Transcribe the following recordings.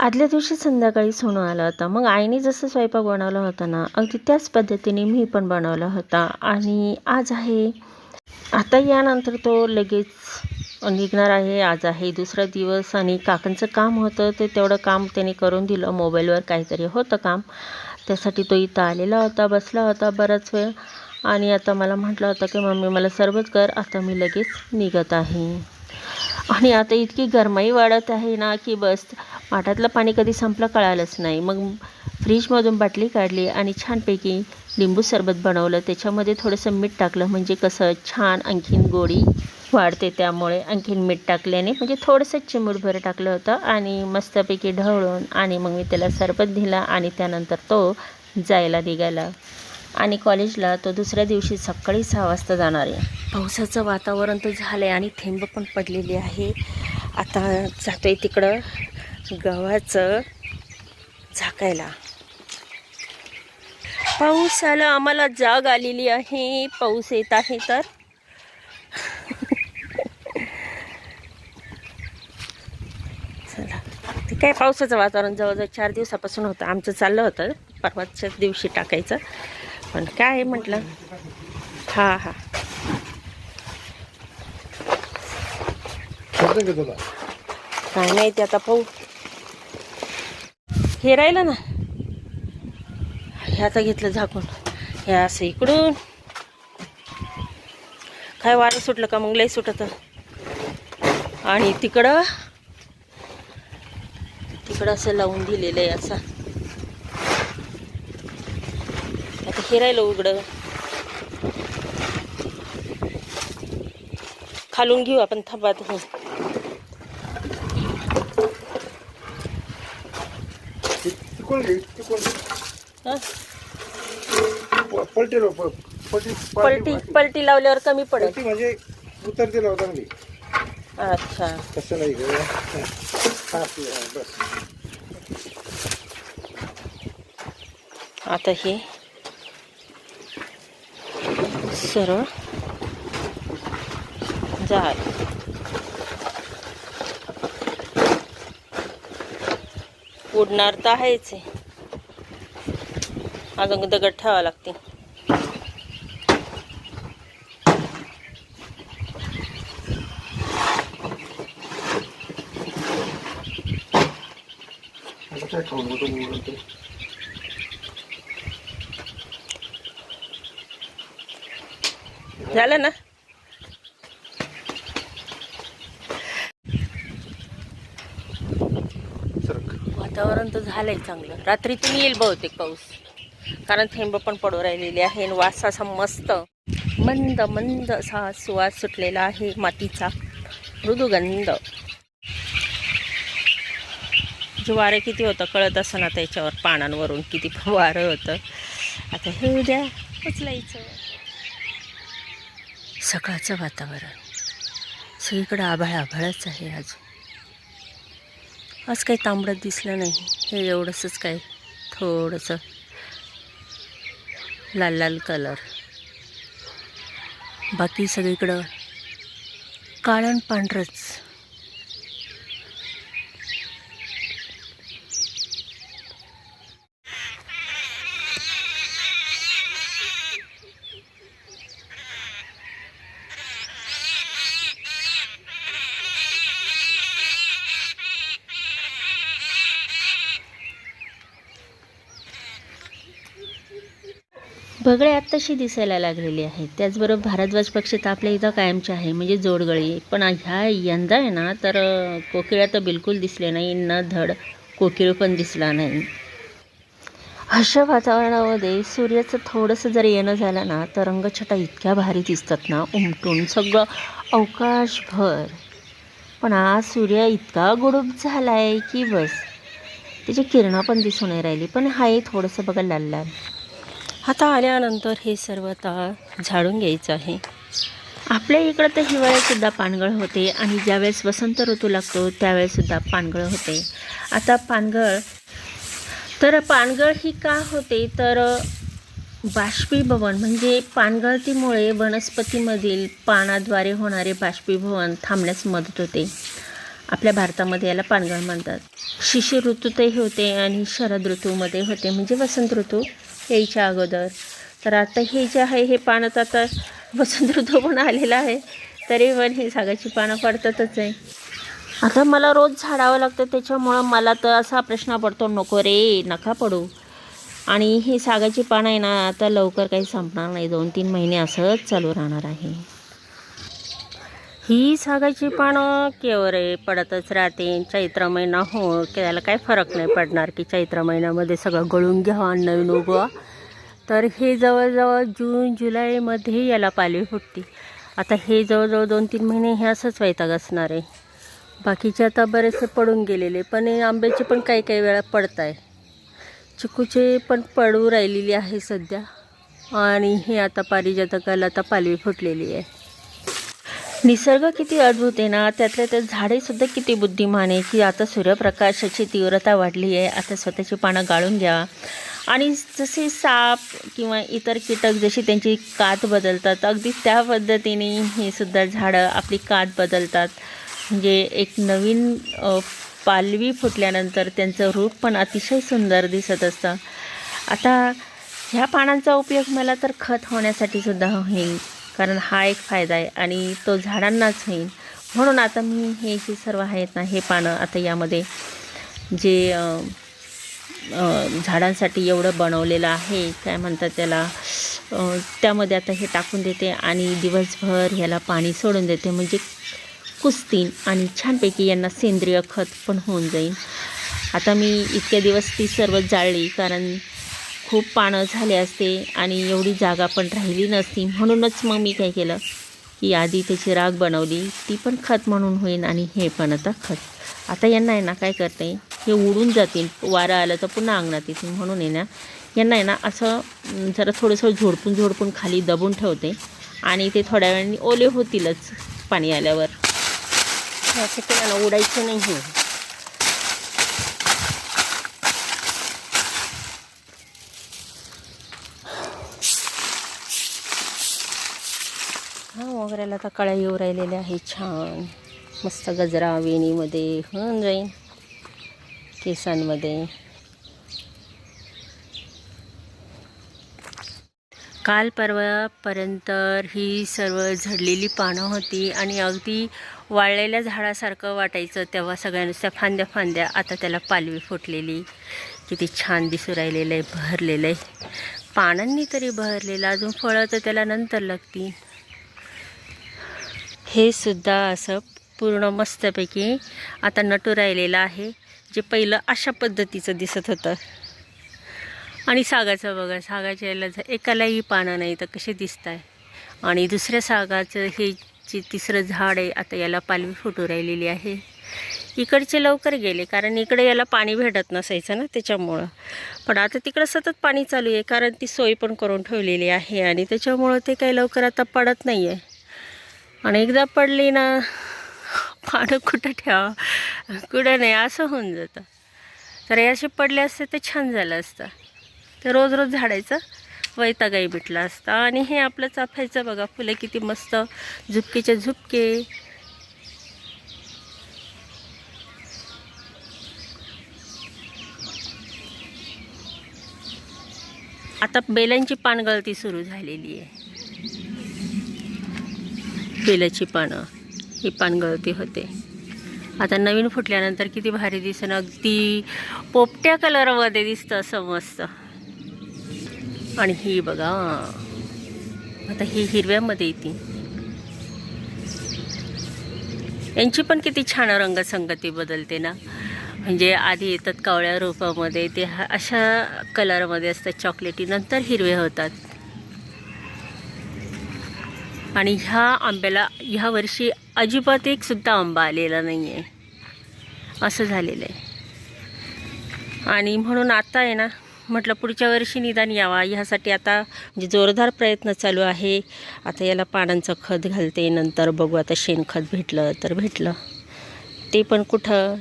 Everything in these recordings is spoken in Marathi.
आदल्या दिवशी संध्याकाळी सोनू आला होता. मग आईने जसं स्वयंपाक बनवला होता ना अगदी त्याच पद्धतीने मी पण बनवला होता. आणि आज आहे आता यानंतर तो लगेच निघणार आहे. आज आहे दुसरा दिवस आणि काकांचं काम होतं ते तेवढं काम त्याने करून दिलं. मोबाईलवर काहीतरी होतं काम. त्यासाठी तो इथं आलेला होता बसला होता बराच वेळ. आणि आता मला म्हटलं होतं की मम्मी मला सर्वच कर. आता मी लगेच निघत आहे. आणि आता इतकी गरमाई वाढत आहे ना की बस माठातलं पाणी कधी संपलं कळालंच नाही. मग फ्रीजमधून बाटली काढली आणि छानपैकी लिंबू सरबत बनवलं. त्याच्यामध्ये थोडंसं मीठ टाकलं म्हणजे कसं छान आणखीन गोडी वाढते त्यामुळे आणखीन मीठ टाकल्याने म्हणजे थोडंसं चिमूटभर टाकलं होतं आणि मस्तपैकी ढवळून आणि मग मी त्याला सरबत दिला आणि त्यानंतर तो जायला निघाला. आणि कॉलेजला तो दुसऱ्या दिवशी सकाळी सहा वाजता जाणार आहे. पावसाचं वातावरण तर झालं आहे आणि थेंब पण पडलेली आहे. आता जातो आहे तिकडं गव्हाचं झाकायला. पाऊस आला आम्हाला जाग आलेली आहे. पाऊस येत आहे तर. चला. ते काय पावसाचं वातावरण जवळजवळ चार दिवसापासून होतं. आमचं चाललं होतं. परवाच्याच दिवशी टाकायचं. पण काय म्हटलं? हां हां. काय नाही ते आता पाहू. हे राहिलं ना? हे आता घेतलं झाकून. हे असं इकडून. काय वारं सुटलं का मग? लई सुटत. आणि तिकडं? तिकडं असं लावून दिलेलं आहे असं आता हे राहिलं उघडं. खालून घेऊ आपण थबात हे. हं? पलटी पलटी पलटी पलटी लावल्यावर कमी पडेल. म्हणजे उतरते अच्छा. तसं नाही बस. आता हे सरळ. झालं. उडणार तर आहेच आहे. अजून दगड ठेवावं लागते काय खाऊन होतो बोलून ते झालं ना? वातावरण तर झालंय चांगलं. रात्रीतून येईल बहुतेक पाऊस. कारण थेंब पण पडू राहिलेली आहे आणि वास असा मस्त मंद मंद असा सुवास सुटलेला आहे मातीचा. मृदुगंध. जे वारं किती होतं कळत असं ना त्याच्यावर पानांवरून किती वारं होतं. आता हे उद्या उचलायचं. सकाळचं वातावरण. सगळीकडं आभाळ आभाळच आहे आज आज काही तांबडत दिसलं नाही. हे एवढंसंच काय थोडंसं लाल लाल कलर बाकी सगळीकडं काळण पांढरंच. तशी दिसायला लागलेली आहे. त्याचबरोबर भारद्वाज पक्षी तर आपल्या इथं कायमचे आहे. म्हणजे जोडगळी. पण ह्या यंदा आहे ना तर कोकिळा तर बिलकुल दिसले नाही. न धड कोकिळ पण दिसला नाही. अशा वातावरणामध्ये सूर्याचं थोडंसं जर येणं झालं ना तर रंगछटा इतक्या भारी दिसतात ना उमटून. सगळं अवकाशभर. पण आज सूर्य इतका गुडूप झाला आहे की बस. त्याची किरणं पण दिसून नाही राहिली. पण हा थोडंसं बघा लाल लाल आता आल्यानंतर हे सर्व आता झाडून घ्यायचं आहे. आपल्या इकडं तर हिवाळ्यातसुद्धा पानगळ होते आणि ज्यावेळेस वसंत ऋतू लागतो त्यावेळेससुद्धा पानगळ होते. आता पानगळ तर पानगळ ही का होते? तर बाष्पीभवन म्हणजे पानगळतीमुळे वनस्पतीमधील पानाद्वारे होणारे बाष्पीभवन थांबण्यास मदत होते. आपल्या भारतामध्ये याला पानगळ म्हणतात. शिशिर ऋतूतही होते आणि शरद ऋतूमध्ये होते. म्हणजे वसंत ऋतू. यायच्या अगोदर. तर आता हे जे आहे हे पानं तर आता वसंत ऋतू पण आलेला आहे. तरी पण ही सागाची पानं पडतातच आहे. आता मला रोज झाडावं लागतं त्याच्यामुळं मला तर असा प्रश्न पडतो नको रे नका पडू. आणि ही सागाची पानं आहे ना आता लवकर काही संपणार नाही. दोन तीन महिने असंच चालू राहणार आहे. ही सागाची पानं केवरे पडतच राहते. चैत्र महिना हो की त्याला काय फरक नाही पडणार की चैत्र महिन्यामध्ये सगळं गळून घ्यावा नवीन उगवा. तर हे जवळजवळ जून जुलैमध्ये याला पालवी फुटते. आता हे जवळजवळ दोन तीन महिने हे असंच वैताग असणार आहे. बाकीचे आता बरेचसे पडून गेलेले पण हे आंब्याचे पण काही काही वेळा पडत आहे चिकूचे पण पडू राहिलेली आहे सध्या. आणि हे आता पारिजातकाला आता पालवी फुटलेली आहे. निसर्ग किती अद्भुत आहे ना त्यातल्या त्यात झाडेसुद्धा किती बुद्धिमान आहे की आता सूर्यप्रकाशाची तीव्रता वाढली आहे आता स्वतःची पानं गाळून घ्या. आणि जसे साप किंवा इतर कीटक जशी त्यांची कात बदलतात अगदी त्या पद्धतीने हे सुद्धा झाडं आपली कात बदलतात. म्हणजे एक नवीन पालवी फुटल्यानंतर त्यांचं रूप पण अतिशय सुंदर दिसत असतं. आता ह्या पानांचा उपयोग मला तर खत होण्यासाठी सुद्धा होईल. कारण हा एक फायदा आहे आणि तो झाडांनाच होईल. म्हणून आता मी हे जे सर्व आहेत ना हे पानं आता यामध्ये जे झाडांसाठी एवढं बनवलेलं आहे काय म्हणतात त्याला त्यामध्ये आता हे टाकून देते आणि दिवसभर ह्याला पाणी सोडून देते. म्हणजे कुस्तीन आणि छानपैकी यांना सेंद्रिय खत पण होऊन जाईल. आता मी इतक्या दिवस ती सर्व जाळली कारण खूप पानं झाले असते आणि एवढी जागा पण राहिली नसती. म्हणूनच मग मी काय केलं की आधी त्याची राग बनवली. ती पण खत म्हणून होईल आणि हे पण आता खत. आता यांना आहे ना काय करते हे उडून जातील. वारं आलं तर पुन्हा अंगणात येतील. म्हणून आहे ना यांना आहे ना असं जरा थोडंसं झोडपून झोडपून खाली दबून ठेवते. आणि ते थोड्या वेळाने ओले होतीलच पाणी आल्यावर. असं त्यांना उडायचं नाही. हे आता कळ्या येऊ राहिलेल्या आहे छान. मस्त गजरा वेणीमध्ये. होऊन जाईन. केसांमध्ये. काल परवापर्यंत ही सर्व झडलेली पानं होती आणि अगदी वाळलेल्या झाडासारखं वाटायचं तेव्हा सगळ्यांच्या फांद्या फांद्या आता त्याला पालवी फुटलेली. किती छान दिसू राहिलेलं आहे भरलेलं आहे पानांनी तरी भरलेलं अजून फळं तर त्याला नंतर लागतील. हे सुद्धा असं पूर्ण मस्तपैकी आता नटू राहिलेलं आहे जे पहिलं अशा पद्धतीचं दिसत होतं. आणि सागाचं बघा सागाच्या याला जर एकालाही पानं नाही तर कसे दिसत आहे आणि दुसऱ्या सागाचं हे जे तिसरं झाड आहे आता याला पालवी फुटू राहिलेली आहे. इकडचे लवकर गेले कारण इकडे याला पाणी भेटत नसायचं ना त्याच्यामुळं. पण आता तिकडं सतत पाणी चालू आहे कारण ती सोय पण करून ठेवलेली आहे आणि त्याच्यामुळं ते काही लवकर आता पडत नाही आहे आणि एकदा पडली ना पानं कुठं ठेवा कुठं नाही असं होऊन जातं. तर हे असे पडले असते तर छान झालं असतं. ते रोज रोज झाडायचं वैतागाई भेटला असता. आणि हे आपलं चाफायचं बघा फुलं किती मस्त झुपकेचे झुपके. आता बेलांची पानगळती सुरू झालेली आहे. बेलाची पानं ही पानगळती होते. आता नवीन फुटल्यानंतर किती भारी दिसन. अगदी पोपट्या कलरमध्ये दिसतं असं मस्त. आणि ही बघा. आता ही हिरव्यामध्ये येते. यांची पण किती छान रंगसंगती बदलते ना. म्हणजे आधी येतात कावळ्या रूपामध्ये ते अशा कलरमध्ये असतात चॉकलेटी नंतर हिरवे होतात. आणि ह्या आंब्याला ह्या वर्षी अजिबात एक सुद्धा आंबा आलेला नाही आहे असं झालेलं आहे. आणि म्हणून आता आहे ना म्हटलं पुढच्या वर्षी निदान यावा. ह्यासाठी आता म्हणजे जोरदार प्रयत्न चालू आहे आता याला पानांचं खत घालते नंतर बघू आता शेणखत भेटलं तर भेटलं. ते पण कुठं?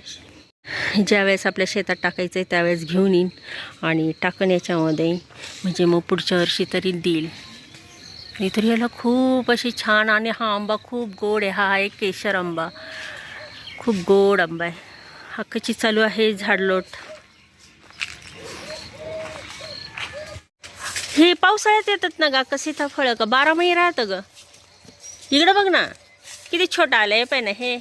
ज्यावेळेस आपल्या शेतात टाकायचं आहे त्यावेळेस घेऊन येईन आणि टाकण्याच्यामध्ये म्हणजे मग पुढच्या वर्षी तरी देईल. इतर याला खूप अशी छान आणि हा आंबा खूप गोड आहे. हा आहे केशर आंबा. खूप गोड आंबा आहे. हक्काची चालू आहे झाडलोट. हे पावसाळ्यात येतात ना गा येता फळं का बारा महिने राहतं ग. इकडं बघ ना किती छोटा आलं आहे ना हे.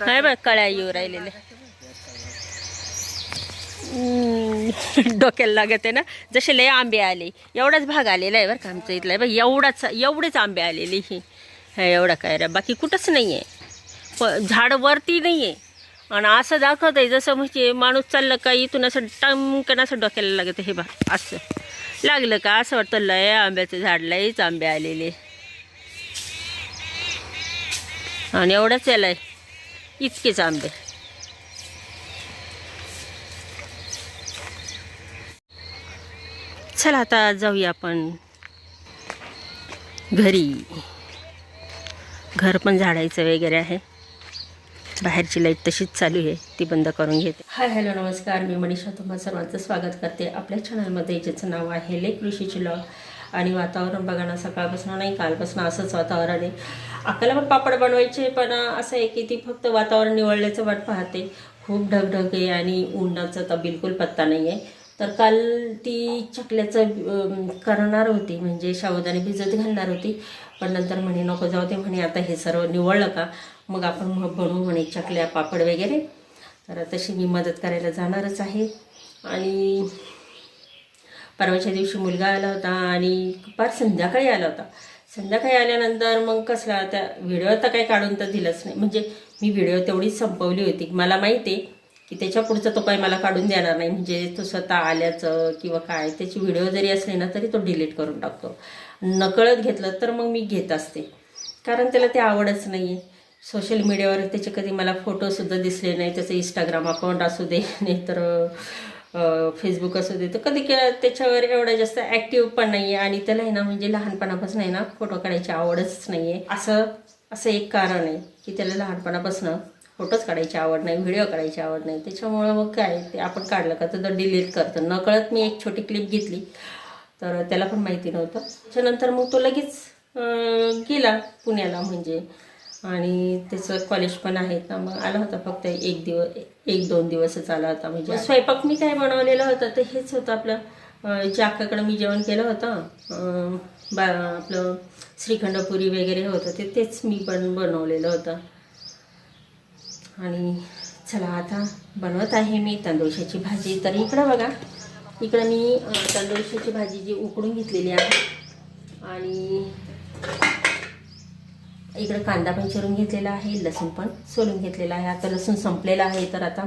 काय बघ कळ्या येऊ राहिलेले डोक्याला लागत आहे ना. जसे लय आंबे आले. एवढाच भाग आलेला आहे बरं का आमच्या इथला. बघ एवढाच एवढेच आंबे आलेले ही. एवढा काय रे. बाकी कुठंच नाही आहे प झाड वरती नाही आहे आणि असं दाखवत आहे जसं म्हणजे माणूस चाललं का इथून असं टमकन असं डोक्याला लागत हे बा असं. लागलं का? असं वाटतं लय आंब्याचं झाड लयच आंबे आलेले. आणि एवढंच याला इतकेच आंबे. चला आता जाऊया आपण घरी. घर पण झाडायचं वगैरे आहे. बाहेरची लाइट तशीच चालू आहे ती बंद करून घेते. हाय हॅलो नमस्कार. मी मनीषा तुम्हा सर्वांचं स्वागत करते आपल्या चॅनलमध्ये ज्याचं नाव आहे लेक ऋषीची लॉ. आणि वातावरण बघा ना सकाळपासून नाही कालपासून असंच वातावरण आहे. आपल्याला पण पापड बनवायचे पण असं आहे की ती फक्त वातावरण निवडल्याचं वाट पाहते. खूप ढगढग आहे आणि उन्हाचा तर बिलकुल पत्ता नाही आहे तर काल ती चकल्याचं करणार होती. म्हणजे साबुदाणे भिजत घालणार होती. पण नंतर म्हणे नको जाऊ ते म्हणे आता हे सर्व निवडलं का? मग आपण मग बनवू म्हणे चकल्या पापड वगैरे. तर तशी मी मदत करायला जाणारच आहे. आणि परवाच्या दिवशी मुलगा आला होता आणि फार संध्याकाळी आला होता. संध्याकाळी आल्यानंतर मग कसला त्या व्हिडिओ तर काही काढून तर दिलंच नाही. म्हणजे मी व्हिडिओ तेवढीच संपवली होती. मला माहिती आहे की त्याच्या पुढचं तो काही मला काढून देणार नाही. म्हणजे तो स्वतः आल्याचं किंवा काय त्याची व्हिडिओ जरी असली ना तरी तो डिलीट करून टाकतो. नकळत घेतलं तर मग मी घेत असते. कारण त्याला ते आवडच नाही आहे सोशल मीडियावर त्याचे कधी मला फोटोसुद्धा दिसले नाही त्याचं इंस्टाग्राम अकाउंट असू दे नाहीतर फेसबुक असू दे. तर कधी त्याच्यावर एवढा जास्त ॲक्टिव्ह पण नाही आहे आणि त्याला आहे ना म्हणजे लहानपणापासून आहे ना फोटो काढायची आवडच नाही आहे असं असं एक कारण आहे की त्याला लहानपणापासून फोटोज काढायची आवड नाही व्हिडिओ काढायची आवड नाही. त्याच्यामुळं मग काय ते आपण काढलं का तर डिलीट करतं. नकळत मी एक छोटी क्लिप घेतली तर त्याला पण माहिती नव्हतं. त्याच्यानंतर मग तो लगेच गेला पुण्याला म्हणजे. आणि त्याचं कॉलेज पण आहे ना मग आला होता फक्त एक दिवस एक दोन दिवसच आला होता म्हणजे. स्वयंपाक मी काय बनवलेला होता तर हेच होतं आपलं. अं, जे अक्काकडं मी जेवण केलं होतं बा आपलं श्रीखंडपुरी वगैरे होतं ते तेच मी पण बनवलेलं होतं. आणि चला आता बनवत आहे मी तांदूळशाची भाजी. तर इकडं बघा इकडं मी अं, तांदूळशाची भाजी जी उकडून घेतलेली आहे. आणि इकडं कांदा पण चिरून घेतलेला आहे लसूण पण सोलून घेतलेला आहे. आता लसूण संपलेला आहे तर आता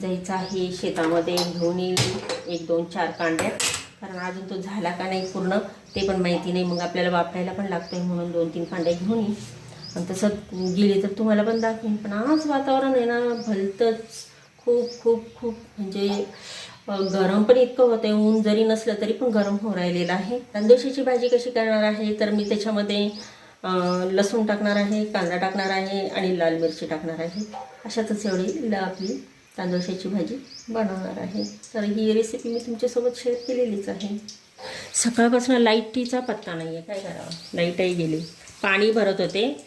जायचं आहे शेतामध्ये घेऊन येईल एक दोन चार कांड्या. कारण अजून तो झाला का नाही पूर्ण ते पण माहिती नाही. मग आपल्याला वापरायला पण लागतोय म्हणून दोन तीन कांड्या घेऊन येईल. आणि तसं गेली तर तुम्हाला पण दाखवेन. पण आज वातावरण आहे ना भलतंच खूप खूप खूप. म्हणजे गरम पण इतकं होतं आहे ऊन जरी नसलं तरी पण गरम हो राहिलेलं आहे. तांदूळशाची भाजी कशी करणार आहे? तर मी त्याच्यामध्ये लसूण टाकणार आहे कांदा टाकणार आहे आणि लाल मिरची टाकणार आहे. अशातच एवढी ल- आपली तांदूळशाची भाजी बनवणार आहे. तर ही रेसिपी मी तुमच्यासोबत शेअर केलेलीच आहे. सकाळपासून लाईटीचा पत्ता नाही आहे काय करावं? लाईटही गेली. पाणी भरत होते.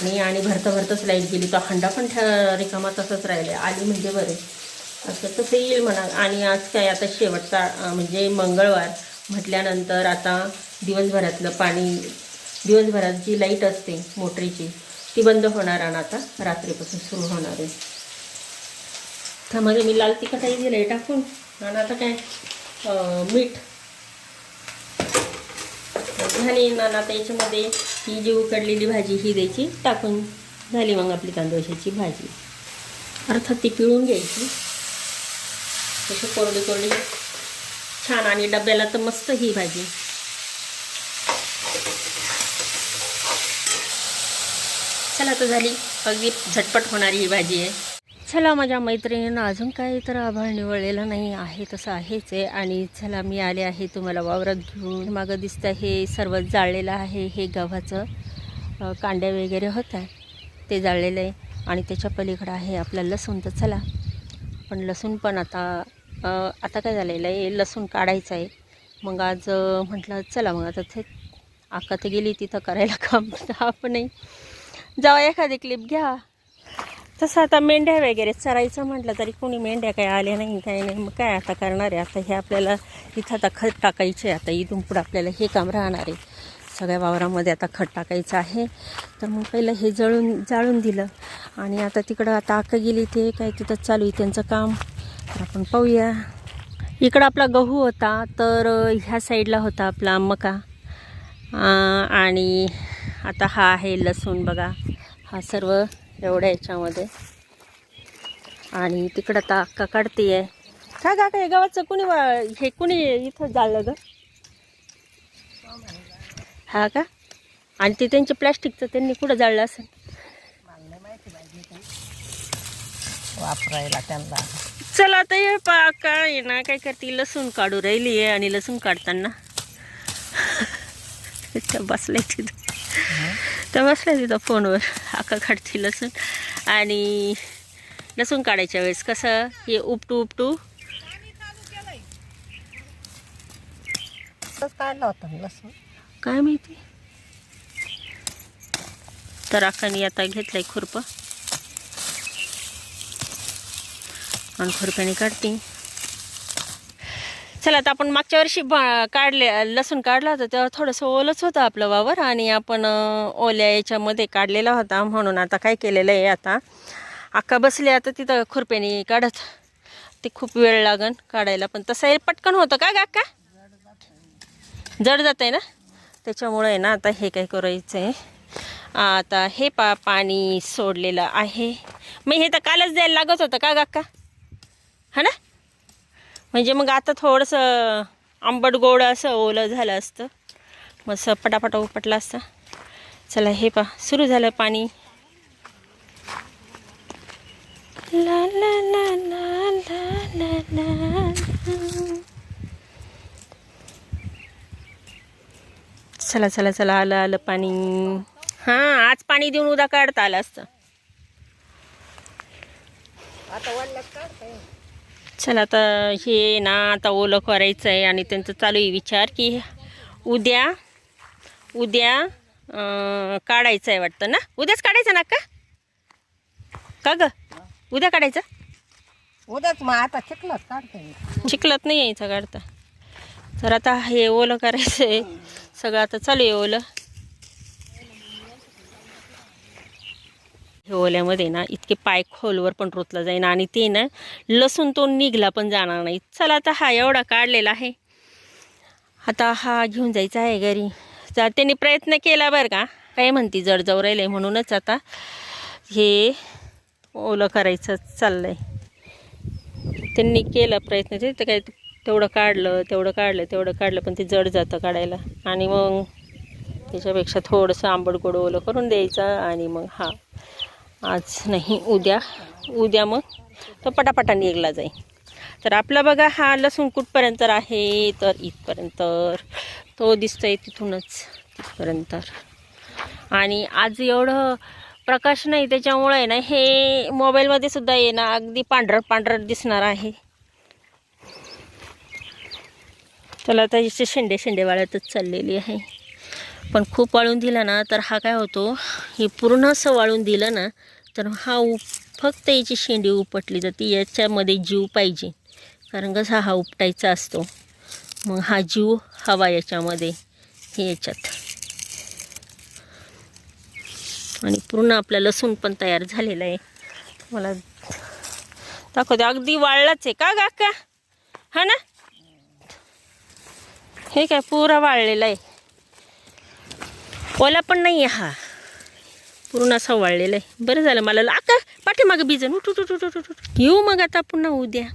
आणि आणि भरता भरताच लाइट गेली. तो खंडा पण रिकामा तसंच राहिले आली म्हणजे बरे असं तसं येईल म्हणा. आणि आज काय आता शेवटचा म्हणजे मंगळवार म्हटल्यानंतर आता दिवसभरातलं पाणी दिवसभरात जी लाइट असते मोटरीची ती बंद होणार आणि आता रात्रीपासून सुरू होणार आहे. त्यामध्ये मी लाल तिखटही दिलं आहे टाकून. आणि आता काय मीठ. झाली ना आता याच्यामध्ये ही जी उकडलेली भाजी ही द्यायची टाकून झाली मग आपली तांदूळशाची भाजी. अर्थात ती पिळून घ्यायची. तशी कोरडी कोरडी छान आणि डब्याला तर मस्त ही भाजी. चला तर झाली. अगदी झटपट होणारी ही भाजी आहे. चला माझ्या मैत्रिणीनं अजून काही तर आभाळ निवडलेलं नाही आहे तसं आहेच आहे. आणि चला मी आले आहे तुम्हाला वावरात घेऊन. मागं दिसतं हे सर्व जाळलेलं आहे हे गव्हाचं कांड्या वगैरे होतं ते जाळलेलं आहे. आणि त्याच्या पलीकडं आहे आपलं लसूण. तर चला पण लसूण पण आता आता काय झालेलं आहे? लसूण काढायचं आहे. मग आज म्हटलं चला मग आता ते अक्का तर गेली तिथं करायला काम आपणही जावा एखादी क्लिप घ्या. तसं आता मेंढ्या वगैरे चरायचं म्हटलं तरी कोणी मेंढ्या काही आल्या नाही काही नाही. मग काय आता करणार आहे? आता हे आपल्याला इथं आता खत टाकायचे आता इथून पुढं आपल्याला हे काम राहणार आहे. सगळ्या वावरामध्ये आता खत टाकायचं आहे. तर मग पहिलं हे जळून जाळून दिलं. आणि आता तिकडं आता अक्का गेली ते काय तिथं चालू आहे त्यांचं काम. तर आपण पाहूया. इकडं आपला गहू होता तर ह्या साईडला होता आपला मका. आणि आता हा आहे लसूण बघा. हा सर्व एवढ्या याच्यामध्ये. आणि तिकडं आता अक्का काढते आहे का का काय गावाचं कुणी हे कुणी इथं जाळलं ग? हा का? आणि ते त्यांचे प्लॅस्टिकचं त्यांनी कुठं जाळलं असेल? वापरायला त्यांना. चला आता हे पा काय ना काय करते? लसूण काढू राहिली आहे आणि लसूण काढताना. त्या त्या बसल्या तिथं फोनवर. आका काढते लसूण आणि लसूण काढायच्या वेळेस कसं हे उपटू उपटू. काढला होता लसूण. काय माहिती? तर आकाने आता घेतलंय खुरपं. आणि खुरप्याने काढते. चला आता आपण मागच्या वर्षी काढले लसूण काढला होता तेव्हा थोडंसं ओलच होतं आपलं वावर आणि आपण ओल्या याच्यामध्ये काढलेला होता म्हणून आता काय केलेलं आहे आता. अक्का बसले आता तिथं खुरप्याने काढत. ते खूप वेळ लागन काढायला पण तसं पटकन होतं का गा अक्का जड जात आहे ना? त्याच्यामुळे आहे ना आता हे काय करायचं आहे आता हे पा पाणी सोडलेलं आहे. मग हे तर कालच द्यायला लागत होतं का गाक्का हा ना? म्हणजे मग आता थोडंसं आंबट गोड असं ओलं झालं असतं. मस्त पटापटा उपटला असता. चला हे पा सुरू झालं पाणी. चला चला चला आलं आलं पाणी. हां आज पाणी देऊन उद्या काढता आलं असतं. चला आता हे ना आता ओलं करायचं आहे आणि त्यांचं चालू आहे विचार की उद्या उद्या काढायचं आहे वाटतं ना? उद्याच काढायचं ना का का ग? उद्या काढायचं? उद्याच मग आता चिखलात काढते. चिखलात नाही यायचं काढता. तर आता हे ओलं करायचं आहे. सगळं आता चालू आहे ओलं. हे ओल्यामध्ये ना इतके पाय खोलवर पण रुतला जाईन आणि ते ना लसूण तो निघला पण जाणार नाही. चला आता हा एवढा काढलेला आहे. आता हा घेऊन जायचा आहे घरी. तर त्यांनी प्रयत्न केला बरं का. काय म्हणते जड जाऊ राहिले म्हणूनच आता हे ओलं करायचं चाललं आहे त्यांनी केला प्रयत्न ते तर काय तेवढं काढलं तेवढं काढलं तेवढं काढलं पण ते जड जातं काढायला. आणि मग त्याच्यापेक्षा थोडंसं आंबट गोड ओलं करून द्यायचं आणि मग हा. आज नाही उद्या. उद्या मग. तो पटापटा निघला जाईल तर आपला बघा हा लसूण कुठपर्यंत आहे? तर इथपर्यंत. तो दिसतोय तिथूनच तिथपर्यंत. आणि आज एवढं प्रकाश नाही त्याच्यामुळे ना हे मोबाईलमध्ये सुद्धा ये ना अगदी पांढरट पांढरट दिसणार आहे. त्याला आता याचे शेंडे शेंडे वाळतच चाललेली आहे. पण खूप वाळून दिला ना तर हा काय होतो हे पूर्ण असं वाळून दिलं ना तर हा उप फक्त याची शेंडी उपटली जाते याच्यामध्ये जीव पाहिजे. कारण कसा हा उपटायचा असतो. मग हा जीव हवा याच्यामध्ये हे याच्यात. आणि पूर्ण आपला लसूण पण तयार झालेला आहे. मला दाखवते अगदी वाळलाच आहे का काका? हा ना? हे काय पुरा वाळलेला आहे. ओला पण नाही आहे हा. पूर्ण असा वाळलेला आहे. बरं झालं मला आका पाठीमागं बिजन उठ उठ उठ उठ. येऊ मग आता पुन्हा उद्या.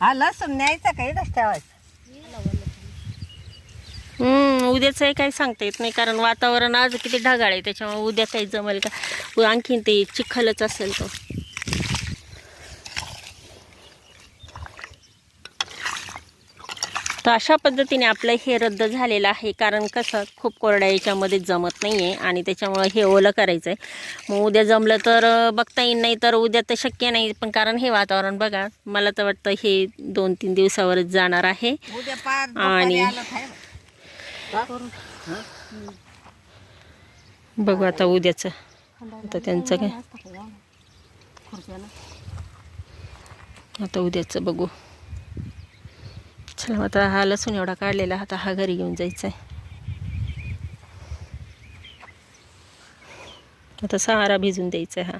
हा लसूण न्यायचा का? इथंच ठेवायचं. हम्म, उद्याचं आहे काही सांगता येत नाही कारण वातावरण आज किती ढगाळ आहे त्याच्यामुळे उद्या काही जमेल का? आणखीन ते चिखलच असेल तो. तर अशा पद्धतीने आपलं हे रद्द झालेलं आहे. कारण कसं खूप कोरड्या याच्यामध्ये जमत नाही आहे आणि त्याच्यामुळं हे ओलं करायचं आहे मग उद्या जमलं तर बघता येईल नाही तर उद्या तर शक्य नाही. पण कारण हे वातावरण बघा मला तर वाटतं हे दोन तीन दिवसावरच जाणार आहे. आणि- बघू आता उद्याचं. आता त्यांचं काय? आता उद्याचं बघू. चला आता हा लसूण एवढा काढलेला आता हा घरी घेऊन जायचा आहे आता सहारा भिजून द्यायचा आहे हा.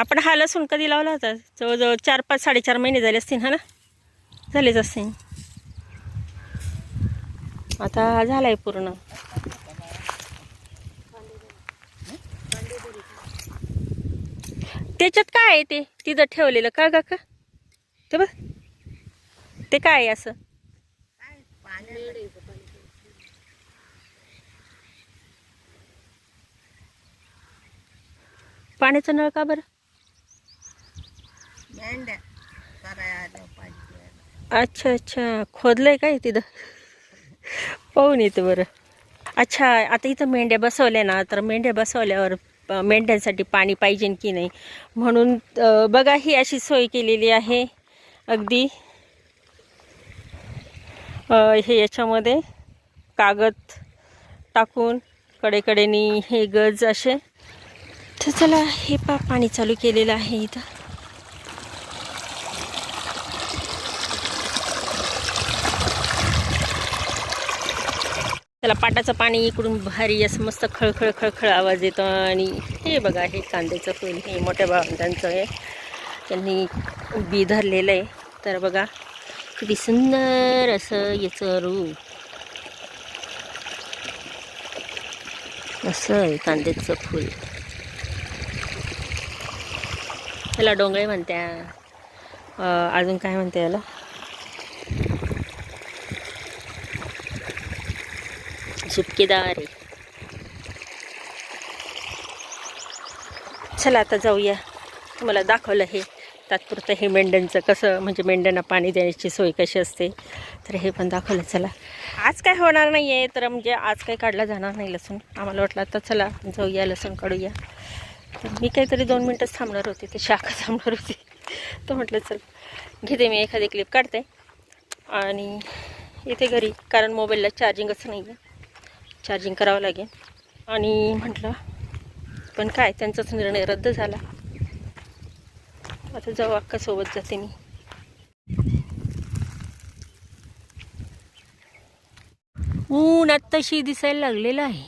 आपण हा लसूण कधी लावला होता? जवळजवळ चार पाच साडेचार महिने झाले असतील हा ना? झालेच असतील. आता हा झालाय पूर्ण. त्याच्यात काय आहे ते? तिथं ठेवलेलं का का का? ते बघ. ते काय आहे असं? पाण्याचा नळ का बरं? मेंढ्या अच्छा अच्छा. खोदलंय काय तिथं? पाहून येतं बरं. अच्छा आता इथं मेंढ्या बसवल्या ना तर मेंढ्या बसवल्यावर मेंढ्यांसाठी पाणी पाहिजे की नाही? म्हणून बघा ही अशी सोय केलेली आहे. अगदी. हे याच्यामध्ये कागद टाकून कडेकडेनी हे गज असे. तर चला हे पा पाणी चालू केलेलं आहे इथं. त्याला पाटाचं पाणी इकडून भारी असं मस्त खळखळ खळखळ आवाज येतो. आणि हे बघा हे कांद्याचं फूल हे मोठ्या भावंडांचं आहे त्यांनी बी धरलेलं आहे. तर बघा किती सुंदर असं याचं रूप असं आहे कांद्याचं फूल. त्याला डोंगळे म्हणत्या. अजून काय म्हणते याला झुपकेदार आहे. चला आता जाऊया. तुम्हाला दाखवलं हे. तात्पुरतं हे मेंढ्यांचं कसं म्हणजे मेंढ्यांना पाणी देण्याची सोय कशी असते तर हे पण दाखवलं. चला. आज काय होणार नाही आहे तर म्हणजे आज काही काढला जाणार नाही लसूण. आम्हाला वाटलं आता चला जाऊया लसूण काढूया. तर मी काहीतरी दोन मिनटंच थांबणार होते ते शाखा थांबणार होती. तर म्हटलं चल घेते मी एखादी क्लिप काढते. आणि येते घरी कारण मोबाईलला चार्जिंगच नाही आहे. चार्जिंग करावं लागेल. आणि म्हटलं पण काय त्यांचाच निर्णय रद्द झाला. आता जाऊ अक्का सोबत जाते मी. ऊन आत्ताशी दिसायला लागलेलं आहे.